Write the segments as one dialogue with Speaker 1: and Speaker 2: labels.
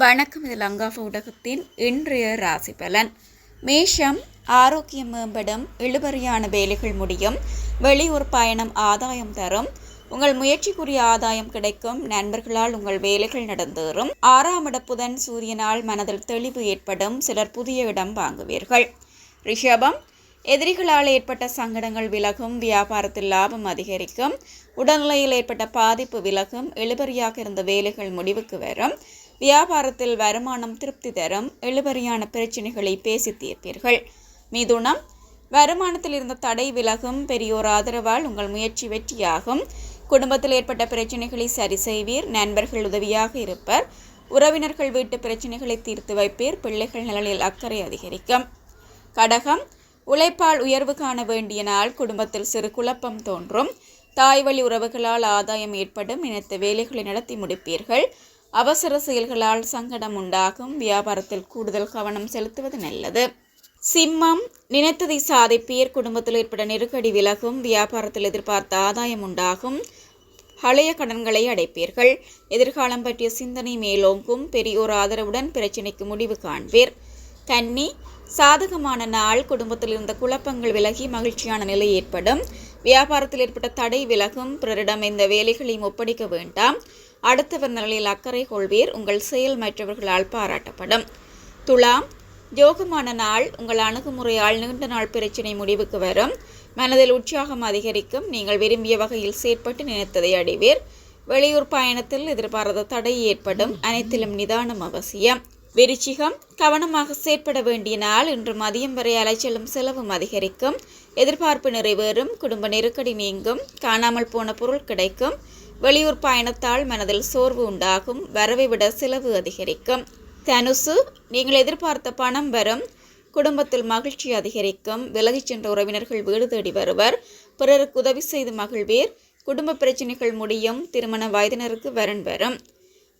Speaker 1: வணக்கம் இது லங்காஃப ஊடகத்தின் இன்றைய ராசி பலன். மேஷம் ஆரோக்கியம் மேம்படும் இழுபறியான வேலைகள் முடியும் வெளியூர் பயணம் ஆதாயம் தரும் உங்கள் முயற்சிக்குரிய ஆதாயம் கிடைக்கும் நண்பர்களால் உங்கள் வேலைகள் நடந்தேறும் ஆறாம் இடப்புதன் சூரியனால் மனதில் தெளிவு ஏற்படும் சிலர் புதிய இடம் வாங்குவீர்கள். ரிஷபம் எதிரிகளால் ஏற்பட்ட சங்கடங்கள் விலகும் வியாபாரத்தில் லாபம் அதிகரிக்கும் உடல்நிலையில் ஏற்பட்ட பாதிப்பு விலகும் இழுபறியாக இருந்த வேலைகள் முடிவுக்கு வரும் வியாபாரத்தில் வருமானம் திருப்தி தரும் இழுபறியான பிரச்சினைகளை பேசி தீர்ப்பீர்கள். மிதுனம் வருமானத்தில் இருந்த தடை விலகும் பெரியோர் ஆதரவால் உங்கள் முயற்சி வெற்றியாகும். குடும்பத்தில் ஏற்பட்ட பிரச்சனைகளை சரி செய்வீர் நண்பர்கள் உதவியாக இருப்பர் உறவினர்கள் வீட்டு பிரச்சனைகளை தீர்த்து வைப்பீர் பிள்ளைகள் நலனில் அக்கறை அதிகரிக்கும். கடகம் உழைப்பால் உயர்வு காண வேண்டிய நாள் குடும்பத்தில் சிறு குழப்பம் தோன்றும். தாய் வழி உறவுகளால் ஆதாயம் ஏற்படும் இணைத்த வேலைகளை நடத்தி முடிப்பீர்கள். அவசர செயல்களால் சங்கடம் உண்டாகும். வியாபாரத்தில் கூடுதல் கவனம் செலுத்துவது நல்லது. சிம்மம் நினைத்ததை சாதிப்பீர். குடும்பத்தில் ஏற்பட்ட நெருக்கடி விலகும். வியாபாரத்தில் எதிர்பார்த்த ஆதாயம் உண்டாகும். பழைய கடன்களை அடைப்பீர்கள். எதிர்காலம் பற்றிய சிந்தனை மேலோங்கும். பெரியோர் ஆதரவுடன் பிரச்சினைக்கு முடிவு காண்பீர். கன்னி சாதகமான நாள். குடும்பத்தில் இருந்த குழப்பங்கள் விலகி மகிழ்ச்சியான நிலை ஏற்படும். வியாபாரத்தில் ஏற்பட்ட தடை விலகும். பிறரிடம் இந்த வேலைகளையும் ஒப்படைக்க வேண்டாம். அடுத்தவர் நிலையில் அக்கறை கொள்வீர் உங்கள் செயல் மற்றவர்களால் பாராட்டப்படும். துலாம் யோகமான நாள் உங்கள் அணுகுமுறையால் நீண்ட நாள் பிரச்சினை முடிவுக்கு வரும். மனதில் உற்சாகம் அதிகரிக்கும். நீங்கள் விரும்பிய வகையில் செயற்பட்டு நினைத்ததை அடைவீர். வெளியூர் பயணத்தில் எதிர்பாராத தடை ஏற்படும். அனைத்திலும் நிதானம் அவசியம். விருச்சிகம் கவனமாக செயற்பட வேண்டிய நாள். இன்று மதியம் வரை அலைச்சலும் செலவும் அதிகரிக்கும். எதிர்பார்ப்பு நிறைவேறும். குடும்ப நெருக்கடி நீங்கும். காணாமல் போன பொருள் கிடைக்கும். வெளியூர் பயணத்தால் மனதில் சோர்வு உண்டாகும். வரவை விட செலவு அதிகரிக்கும். தனுசு நீங்கள் எதிர்பார்த்த பணம் வரும். குடும்பத்தில் மகிழ்ச்சி அதிகரிக்கும். விலகிச் சென்ற உறவினர்கள் வீடு தேடி வருவர். பிறருக்கு உதவி செய்து மகிழ்வீர். குடும்ப பிரச்சனைகள் முடியும். திருமண வயதினருக்கு வரன் வரும்.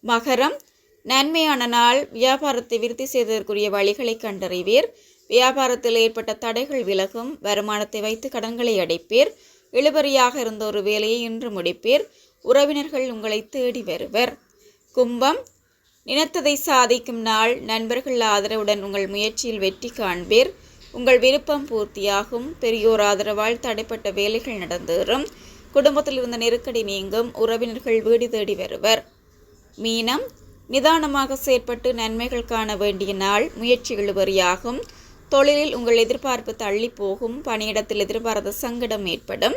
Speaker 1: மகரம் நன்மையான நாள். வியாபாரத்தை விருத்தி செய்வதற்குரிய வழிகளை கண்டறிவீர். வியாபாரத்தில் ஏற்பட்ட தடைகள் விலகும். வருமானத்தை வைத்து கடன்களை அடைப்பீர். இழுபறியாக இருந்த ஒரு வேலையை இன்று முடிப்பீர். உறவினர்கள் உங்களை தேடி வருவர். கும்பம் நினைத்ததை சாதிக்கும் நாள் நண்பர்கள் ஆதரவுடன் உங்கள் முயற்சியில் வெற்றி காண்பீர். உங்கள் விருப்பம் பூர்த்தியாகும். பெரியோர் ஆதரவால் தடைப்பட்ட வேலைகள் நடந்தேறும். குடும்பத்தில் இருந்த நெருக்கடி நீங்கும். உறவினர்கள் வீடு தேடி வருவர். மீனம் நிதானமாக செயற்பட்டு நன்மைகள் காண வேண்டிய நாள் முயற்சி இழுபறியாகும். தொழிலில் உங்கள் எதிர்பார்ப்பு தள்ளி போகும் பணியிடத்தில் எதிர்பாராத சங்கடம் ஏற்படும்.